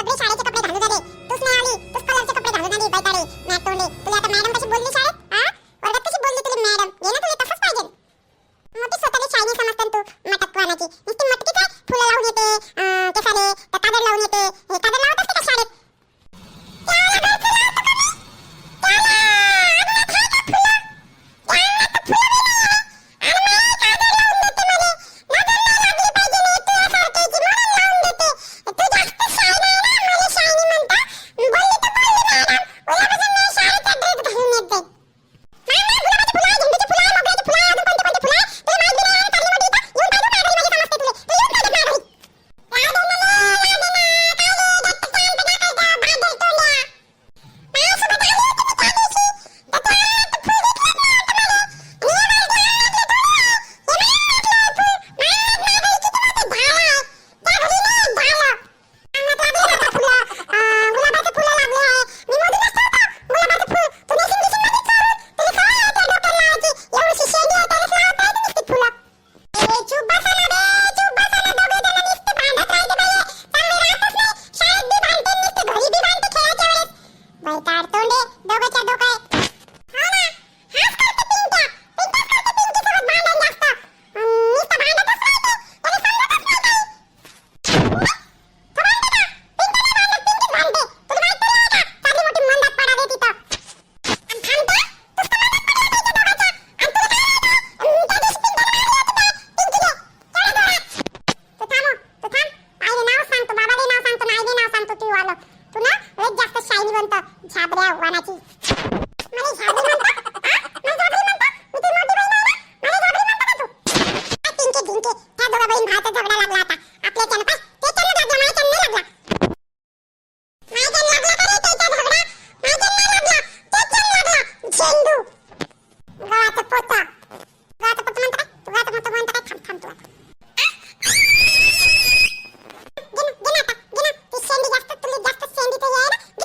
सगळे शाळेचे दोघा बहीण भावाचा झगडा लागला आता. आपल्याच्यानं पाय, त्याच्यानं लागला, माझ्याच्यानं नाही लागला. माझ्याच्यानं लागला का रे त्याचा झगडा? माझ्याच्यानं नाही लागला, ते त्याच्यानं लागला. झेंडू. गव्हाचं पोतं. गव्हाचं पोतं म्हणतो काय? तू गव्हाचं पोतं म्हणतो काय? थांब, थांब तू आता. घे ना, घे ना आता, घे ना. ती शेंडी जास्त, तुला जास्त शेंडीचं हे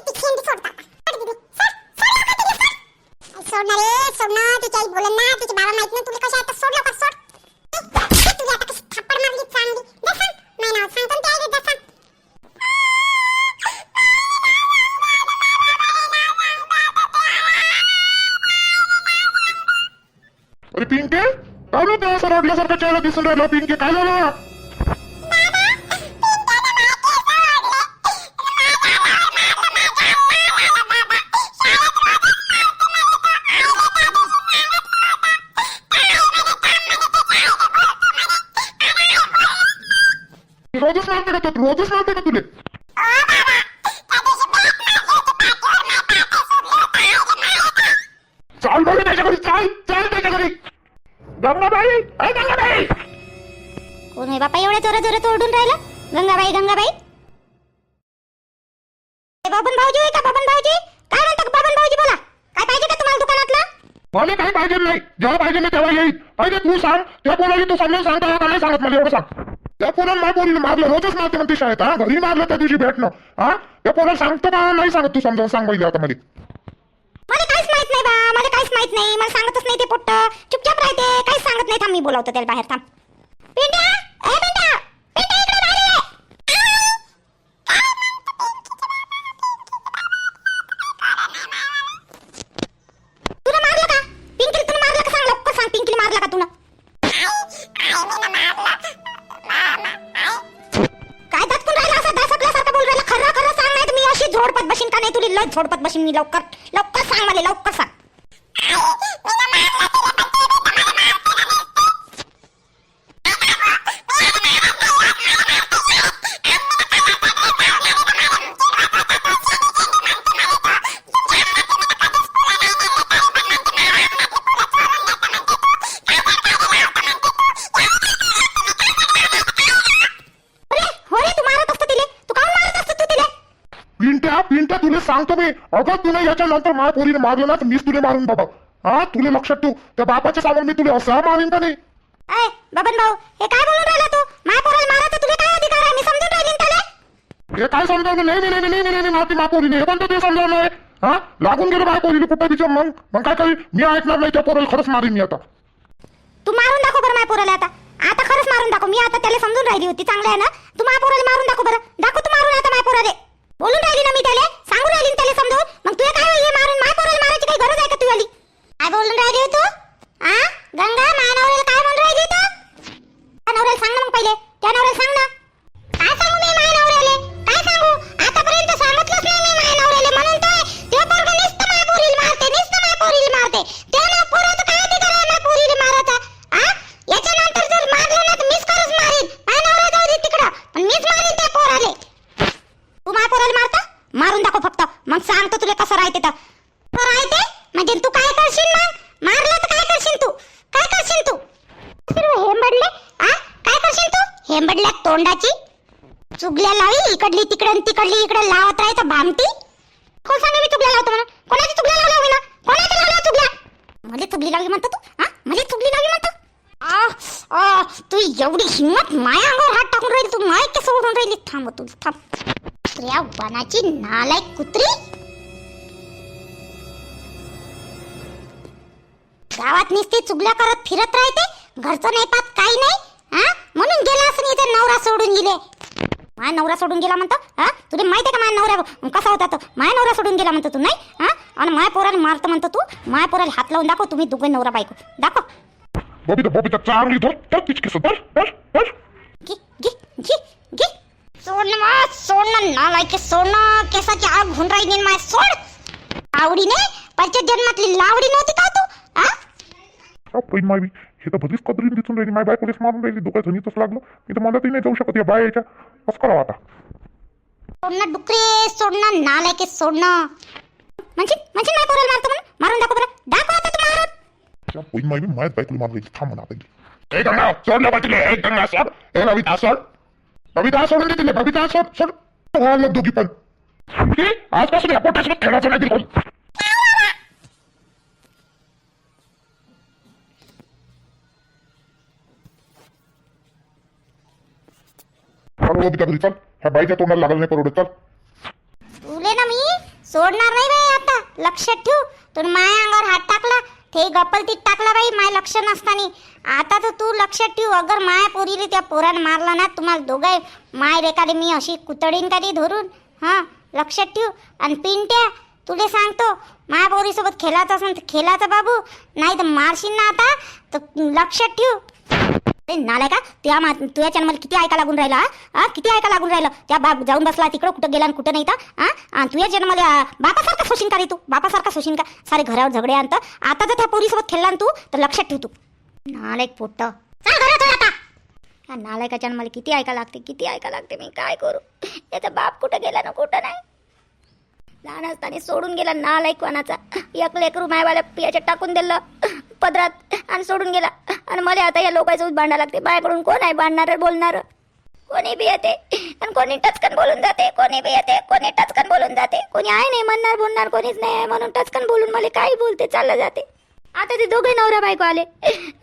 पाहिजे नाही. जेव्हा पाहिजे नाही तेव्हा येईल. पाहिजे तू सांग. त्या पोराला तू समजून सांगता का नाही सांगत मला एवढं सांग. त्या पोराला माझ्या पोरीने मारलं. रोजच मारते म्हणते शाळेत हा घरी मारलं त्या दिवशी भेटणं. हा? त्या पोराला सांगतो का? नाही सांगत तू समजावून. सांग पहिले आता मध्ये मला काहीच माहीत नाही बा. मला काहीच माहीत नाही. मला सांगतच नाही ते पोट्ट. चुपचाप राहते काहीच सांगत नाही. थांब मी बोलावतो त्याला बाहेर. थांब. ए इकडे बाहेर ये. का बशीन मी लवकर. लवकर सांग मला लवकर. सांगतो मी अगं तुला याच्या नंतर माझ्या पोरीने मारलं ना तर मीच तुला मारून बाबा हा तुला लक्षात ठेव त्या बापाच्या सामान मी तुला असं मारीन का नाही अय बबन भाऊ हे काय बोलून राहिला तू माय पोराला मारायचा तुला काय अधिकार आहे मी समजून राहिली ना त्याला हे काय समजावलं नाही नाही नाही नाही नाही मारती मा पोरीने हे पण तर ते समजावलं आहे हा लागून गेलं माझ्या पोरीने कुठं तिच्या मग मग काय करी मी ऐकणार नाही त्या पोराला खरंच मारीन मी आता तू मारून दाखव बरं माय पोराला आता आता खरंच मारून दाखव मी आता त्याला समजून राहिली होती चांगलं आहे ना तू माय पोराला मारून दाखव बरं दाखव तू मारून आता माय पोराले बोलून राहिली ना मी त्याले? सांगून राहिली त्याले समजू मग तुला काय हे मारून माय पोराला मारायची काही गरज आहे का तुझ्याली? काय बोलून राहिली हो तू? आ? गंगा माय नवऱ्याला काय बोलून राहिली तू? नवऱ्याला सांग ना मग पहिले. त्या नवऱ्याला सांग ना. हेंबडल्या तोंडाची? चुगल्या लावी इकडली तिकडे तिकडली इकडे लावत राहायचं भामटी? कोण सांगे मी चुगल्या लावतो म्हणा कोणाची चुगल्या लावल्या होईना? कोणाची लावल्या चुगल्या? मला चुगली लावली म्हणतो तू हा? मला चुगली लावली म्हणतो? आ तू एवढी हिंमत माया अंगावर हात टाकून राहिली तू माय कसं ओढून राहिली. थांब तू थांब. कुत्र्या वनाची नालायक कुत्री. गावात नुसती चुगल्या करत फिरत राहते घरचं नाही पाहत काही नाही हा म्हणून गेला असं इथे नवरा सोडून गेले माय नवरा सोडून गेला म्हणतो? हा? तुला माहिती आहे का माझ्या नवरा कसा होता तो? माय नवरा सोडून गेला म्हणतो तू नाही? हा? आणि माय पोराला मारतो म्हणतो तू? माय पोराला हात लावून दाखव तुम्ही दोघे नवरा बायको. दाखव. बबिता बबिता चांगली धर धर तिची केस धर धर धर. घे घे घे घे. सोडणं मा सोडणं नालायके सोडणं केसाची आग होऊन राहिली माय सोड. आवडीने पंच जन्मातली लावडी नव्हती का तू? हा? मावी हे तर भलीच कदरीन दिसून राहिली. माझ्या पोलीस मारून राहिली. दोघा जणीतच लागलो. मी तर मदतही नाही जाऊ शकत या बायाच्या. कसं करावं आता? सोडणं डुकरे सोडणं नालायके सोडणं. म्हणजे म्हणजे नाही पोराला मारतो म्हणून? मारून दाखव बरं. दाखव आता तू मारून. त्या बहीण मावी माझ्याच बायकोला मारून राहिली. थांब म्हणा आता. ए गंगा सोडलं पाहिजे ए गंगा सोड. ए बबिता सोड. बबिता सोडून दे तिला. बबिता सोड सोड. दोघी पण. आजपासून या पोटासोबत खेळायचं नाही तिला कोणी. चल बबिता घरी चल ह्या बाईच्या तोंडाला लागलं नाही परवडत. चल. तुले ना मी सोडणार नाही बाई आता. लक्षात ठेव. तू माया अंगावर हात टाकला ते गप्पलतीत टाकला बाई माय लक्ष नसतानी. आता तर तू लक्षात ठेव अगर माया पोरीले त्या पोरानं मारला ना तुम्हाला दोघाय माय रेखाले मी अशी कुतडीन कधी धरून हां? लक्षात ठेव. आणि पिंट्या तुले सांगतो माया पोरीसोबत खेळायचं असेल तर खेळायचं बाबू नाही तर मारशील ना आता. तर लक्षात ठेव. नालाय का त्या मा तुझ्या चॅनल किती ऐका लागून राहिला हा? किती ऐका लागून राहिलं? त्या बाप जाऊन बसला तिकडं कुठं गेला आणि कुठं नाही तर हा? तुझ्या चॅनल बापासारखा सोशीन का रे तू? बापासारखा सोशीन का? सारे घरावर झगडे आणत आता जर त्या पोरीसोबत खेळला तू तर लक्षात ठेव तू. नालायक पोट्ट. नालायकाच्या मला किती ऐका लागते किती ऐका लागते मी काय करू? याचा बाप कुठं गेला ना कुठं नाही? लहान असताना सोडून गेला नालायक कोणाचा एक लेकरू मायवाल्या पियाच्या टाकून दिलं. पदरात आणि सोडून गेला. आणि मला आता या लोकांचं भांडा लागते. बायाकडून कोण आहे भांडणार बोलणार? कोणी बी येते आणि कोणी टचकन बोलून जाते कोणी बी येते कोणी टचकन बोलून जाते. कोणी आहे नाही म्हणणार बोलणार कोणीच नाही आहे म्हणून टचकन बोलून मला काही बोलते चाललं जाते. आता ते दोघे नवरा बायको आले.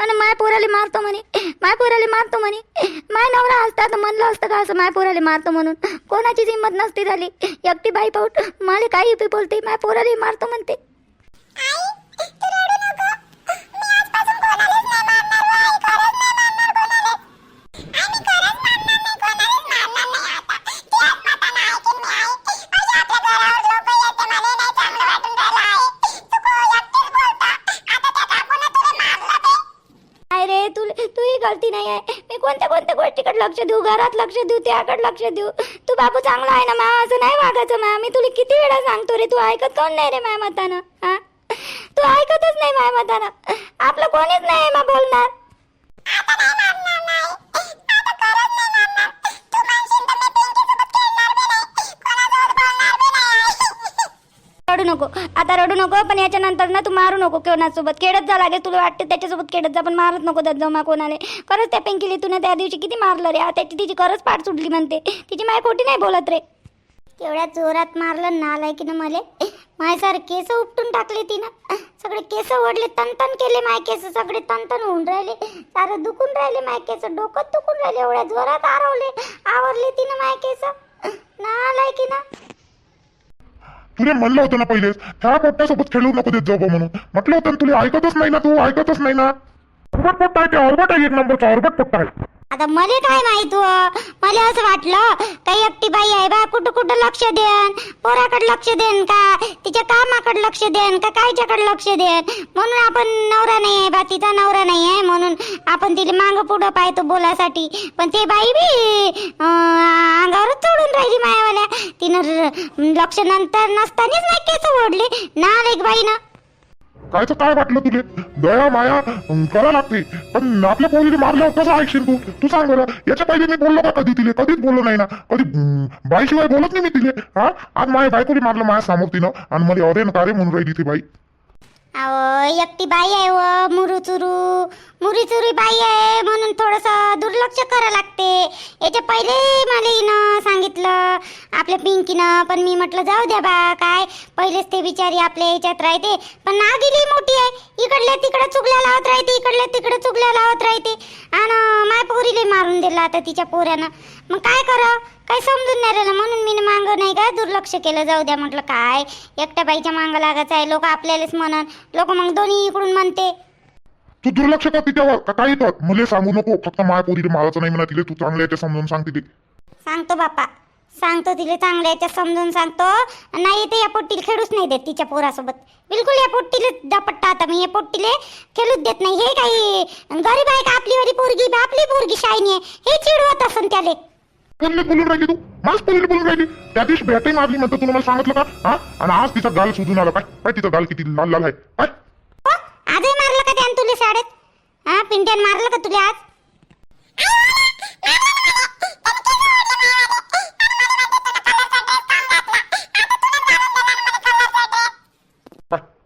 आणि माय पोराले मारतो म्हणे. माय पोराले मारतो म्हणे. माय नवरा असता तर म्हणलं असतं का असं? माय पोराले मारतो म्हणून. कोणाचीच हिंमत नसती झाली. एकटी बाई पाऊट मला काही बी बोलते माय पोराले मारतो म्हणते. लक्ष देऊ घरात लक्ष देऊ त्याकडे लक्ष देऊ. तू बाबू चांगला आहे ना मा? असं नाही वागायचं मा. मी तुला किती वेळा सांगतो रे तू ऐकत कोण नाही रे माया मतानं हा? तू ऐकतच नाही माय मतानं. आपलं कोणीच नाही मा बोलणार. नको. आता रडू नको पण याच्यानंतर ना तू मारू नको कोणासोबत. खेळत जा लागेल तुला वाटतं त्याच्यासोबत खेळत जा पण मारत नको जात जमा मा कोणाला. खरंच त्या पेंकीली तुला त्या दिवशी किती मारलं रे त्याची तिची खरंच पाठ सुटली म्हणते. तिची माय खोटी नाही बोलत रे. एवढ्या जोरात मारलं नालाय की ना मले. माय सारे केस उपटून टाकले तिनं. सगळे केस ओढले तनतन केले माय केस सगळे तनतन होऊन राहिले. सारं दुखून राहिले माय केस डोकं दुखून राहिले एवढ्या जोरात आरवले आवरले तिनं माय केस. नालाय की ना तुला म्हणलं होतं ना पहिलेच त्या पोट्ट्यासोबत खेळू नको देत जाऊ बा म्हणून. म्हटलं होतं ना तुला ऐकतच नाही ना तू ऐकतच नाही ना. ऑर्बट पोट्टा आहे ते ऑर्बट आहे एक नंबरचा ऑर्बट पोट्टा आहे. आता मला काय माहीत हो? मला असं वाटलं काही एकटी बाई आहे बा कुठं कुठं लक्ष देन? पोराकडे लक्ष देन का? तिच्या कामाकडे लक्ष देन का? कायच्याकडे लक्ष देन? म्हणून आपण नवरा नाही आहे बा तिचा नवरा नाही आहे म्हणून आपण तिला मांग पुढं पाहतो बोलासाठी. पण ते बाई बी अंगावरच चढून राहिली मायावाल्या. तिनं लक्ष नंतर नसतानीच नाही केस ओढले. ना एक बाईनं. कायचं काय वाटलं तुले? दया माया करा लागते. पण आपल्या पोरीने मारलं कसं ऐकशील तू? तू सांग बरं याच्या पहिले मी बोललो का कधी तिले? कधीच बोललो नाही ना. कधी बाईशिवाय बोलत नाही मी तिले हा? आज माझ्या बायकोरी मारलं माझ्यासमोर तिनं आणि मला अरे ना रे म्हणून राहिली ती बाई. अहो एकटी बाई आहे हो, व मुरु चुरू मुरी चुरी बाई आहे म्हणून थोडंसं दुर्लक्ष करावं लागते. याच्या पहिले मला हिनं सांगितलं आपल्या पिंकीनं पण मी म्हटलं जाऊ द्या बा काय? पहिलेच ते बिचारी आपल्या याच्यात राहते. पण नागिली मोठी आहे. इकडल्या तिकडे चुगल्या लावत राहते इकडल्या तिकडे चुगल्या लावत राहते. आणि माय मारून दिलं आता तिच्या पोऱ्यानं मग काय करावं? काय समजून नाही राहिलं. म्हणून मी मांग नाही का दुर्लक्ष केलं. जाऊ द्या म्हटलं काय? एकट्या बाईच्या मांग लागायचं आहे. लोक आपल्यालाच म्हणन. लोक मग दोन्ही इकडून म्हणते. तू दुर्लक्ष कर तिच्यावर. का काही कर? मुले सांगू नको. फक्त माझ्या पोरीने मारायचं नाही म्हणा तिले. तू चांगल्या याच्या समजून सांग तिथे सांगतो बापा सांगतो तिला चांगल्या याच्यात समजून सांगतो. नाही ते या पोट्टीला खेळूच नाही देत तिच्या पोरासोबत. बिलकुल या पोट्टीला दपट्टा आता मी या पोट्टीले खेळूच देत नाही. हे काही गरीब आहे का आपली वाली पोरगी? आपली पोरगी शायनी आहे. हे चिडवत असन त्याले. कोणले बोलून राहिली तू? बोलून राहिली? त्या दिवशी मारली म्हणतं तुला मला सांगितलं का? हा? आणि आज तिचा गाल सुजून आला. काय काय तिचा गाल किती लाल लाल आहे. काय हो? आजही मारलं का त्यानं तुले शाळेत? हा? पिंट्यान मारलं का तुले आज?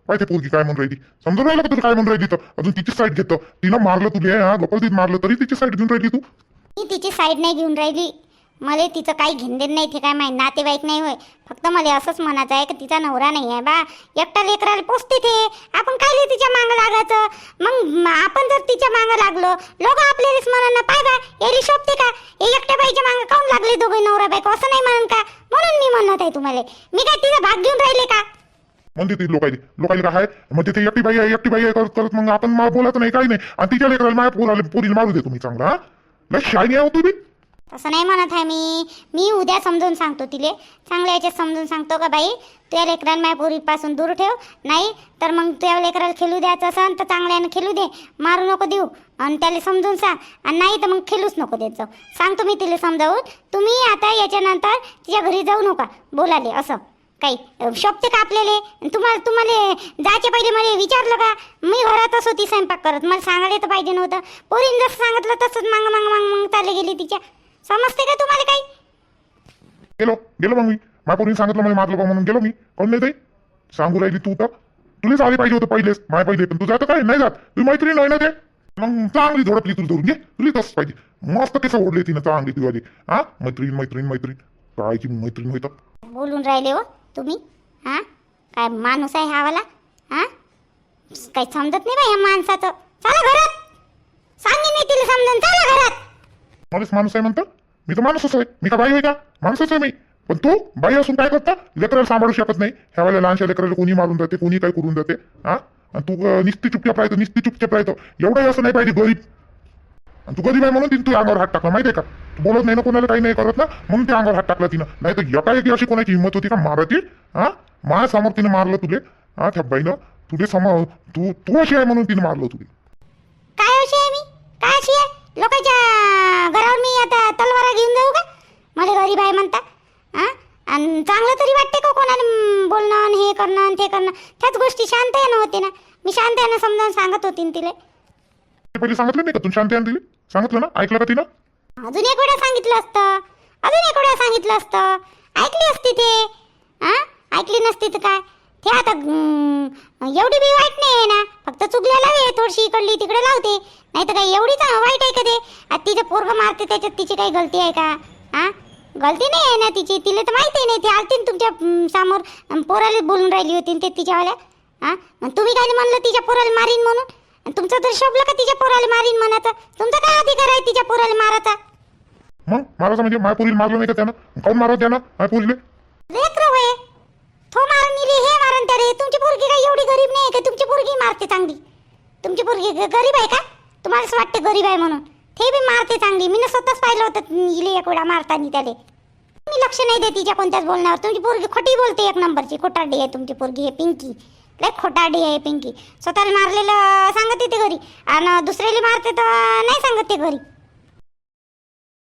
काय ते पोरगी काय म्हणून राहिली? समजून राहिला का तुला काय म्हणून राहिली तर अजून तिची साईड घेतो. तिनं मारलं तुले हा? गप्पलतीत मारलं तरी तिची साईड घेऊन राहिली तू? मी तिची साईड नाही घेऊन राहिली. मला तिचं काही घेणदेण नाही ते काय माहीत? नातेवाईक नाही होय. फक्त मला असंच म्हणायचं आहे की तिचा नवरा नाही आहे बा. एकटा लेकराला पोचते ते. आपण काय तिच्या मागं लागायचं? मग आपण जर तिच्या मागं लागलो लोक आपल्यालाच म्हणा पाय बा एरी शोभते का? हे एकट्या बाईच्या मागं काऊन लागले दोघे नवरा बायको? असं नाही म्हणून का? म्हणून मी म्हणत आहे तुम्हाला. मी काय तिचा भाग घेऊन राहिले का? म्हणते ती लोकायली. लोकायला काय आहे? म्हणजे ते एकटी बाई आहे एकटी बाई आहे करत करत मग आपण मा- बोलायचं नाही काही नाही. आणि तिच्या लेकराला माझ्या पोराला पोरीला मारू दे तुम्ही चांगला हा? लय शायनी आहे हो तुम्ही तसं नाही म्हणत आहे मी. मी उद्या समजून सांगतो तिले. चांगल्या याच्यात समजून सांगतो का बाई? तुझ्या लेकरांना माझ्या पोरीपासून दूर ठेव. नाही तर मग तुझ्या लेकराला खेळू द्यायचं असेल तर चांगल्यानं खेळू दे. मारू नको देऊ. आणि त्याला समजून सांग. आणि नाही तर मग खेळूच नको देत जाऊ. सांगतो मी तिला समजावून. तुम्ही आता याच्यानंतर तिच्या घरी जाऊ नका. बोलाले असं. काही शोभते का आपल्याला? तुम्हाला तुम्हाला जायच्या पहिले मला विचारलं का? मी घरातच होती स्वयंपाक करत. मला सांगायला तर पाहिजे नव्हतं. पोरीने जसं सांगितलं तसंच मांग मांग मांग मांग चालले गेली तिच्या. समजते का तुम्हाला काही? गेलो गेलो मग मी. माझ्या पोरीने सांगितलं मला मारलं बा म्हणून. गेलो मी. कोण नाही ताई? सांगू राहिली तू तर. तुलाच आले पाहिजे होतं पहिलेच. माय पहिले पण. तू जातं काय नाही? जात. तुझी मैत्रीण नाही ना ते? मग चांगली झोडपली तुला धरून. घे. तुला तसंच पाहिजे. मस्त कसं ओढली तिनं. चांगली तुझी हा? मैत्रीण मैत्रीण मैत्रीण. काय की मैत्रीण होतं बोलून राहिले हो. तुम्ही? हां? काय माणूस आहे हा वाला? हां? काही समजत नाही बाई या माणसाचं. चला घरात. सांगेन मी तिला समजून. चला घरात. मलाच माणूस आहे म्हणतो. मी तर माणूसच आहे. मी का बाई आहे का? माणूसच आहे मी. पण तू बाई असून काय करता? लेकराला सांभाळू शकत नाही. ह्या वेळेला लहानशा लेकराला कोणी मारून जाते कोणी काय करून जाते? हा? आणि तू अं, निस्ती चुपचाप राहतो निस्ती चुपचाप राहतो. एवढंही असं नाही पाहिजे गरीब. आणि तू गरीब आहे म्हणून तिने तू अंगावर हात टाकला माहिती आहे का? बोलत नाही ना कोणाला काही नाही करत ना. म्हणून ते अंगावर हात टाकला तिनं. नाही तर एकाएकी अशी कोणाची हिंमत होती का मारायची हा माझ्यासमोर तिने मारलं तुले. हा त्या बाईनं तुले समोर तू तू अशी आहे म्हणून तिने मारलं तुले. काय अशी आहे मी? काय अशी आहे? लोकांच्या घरावर मी आता तलवारा घेऊन जाऊ का? मला गरीब आहे म्हणता. हां आणि चांगलं तरी वाटते का कोणाला बोलणं हे करणं ते करणं? त्याच गोष्टी शांत आहे होते ना. मी शांत आहे समजावून सांगत होती न तिले पहिले सांगितलं नाही का? तू शांती दिली? सांगितलं ना? ऐकलं का तिनं? अजून एक वेळा सांगितलं असतं. अजून एक वेळा सांगितलं असतं. ऐकली असती ते. ऐकली नसती तर काय? ते आता एवढी बी वाईट नाही आहे ना. फक्त चुकल्या लावे थोडीशी इकडली तिकडे लावते. नाही तर काय एवढीच वाईट आहे का ते? आता तिचं पोरग मारते त्याच्यात तिची काही गलती आहे का? हा गलती नाही आहे ना तिची. तिला तर माहिती नाही ती आलती ना तुमच्यासमोर. पोराला बोलून राहिली होती ते तिच्यावाल्या. हां तुम्ही काय म्हणलं तिच्या पोराला मारीन म्हणून? तुमचं तर शोभलं का तिच्या पोराला मारीन म्हणायचं? तुमचा काय अधिकार आहे तिच्या पोराला मारायचा? मग? मारायचं म्हणजे माय पोरीला मारलं नाही का त्यानं? काऊन मारत त्यानं? माय पोरीले? लेकरं मारून हे मारून त्यारे तुमची पोरगी काय एवढी गरीब नाही का? तुमची पोरगी मारते चांगली. तुमची पोरगी गरीब आहे का? तुम्हाला असं वाटतं गरीब आहे म्हणून. ते बी मारते चांगली. मी स्वतःच पाहिलं होतं हिला एक वेळा मारतानी त्याले. मी लक्ष नाही देत तिच्या कोणत्याच बोलण्यावर. तुमची पोरगी खोटी बोलते एक नंबरची. खोटारडी आहे तुमची पोरगी हे पिंकी. लय खोटाडी आहे पिंकी. स्वतःला मारलेलं सांगत ते घरी. आणि दुसऱ्याला मारते तर नाही सांगत ते घरी.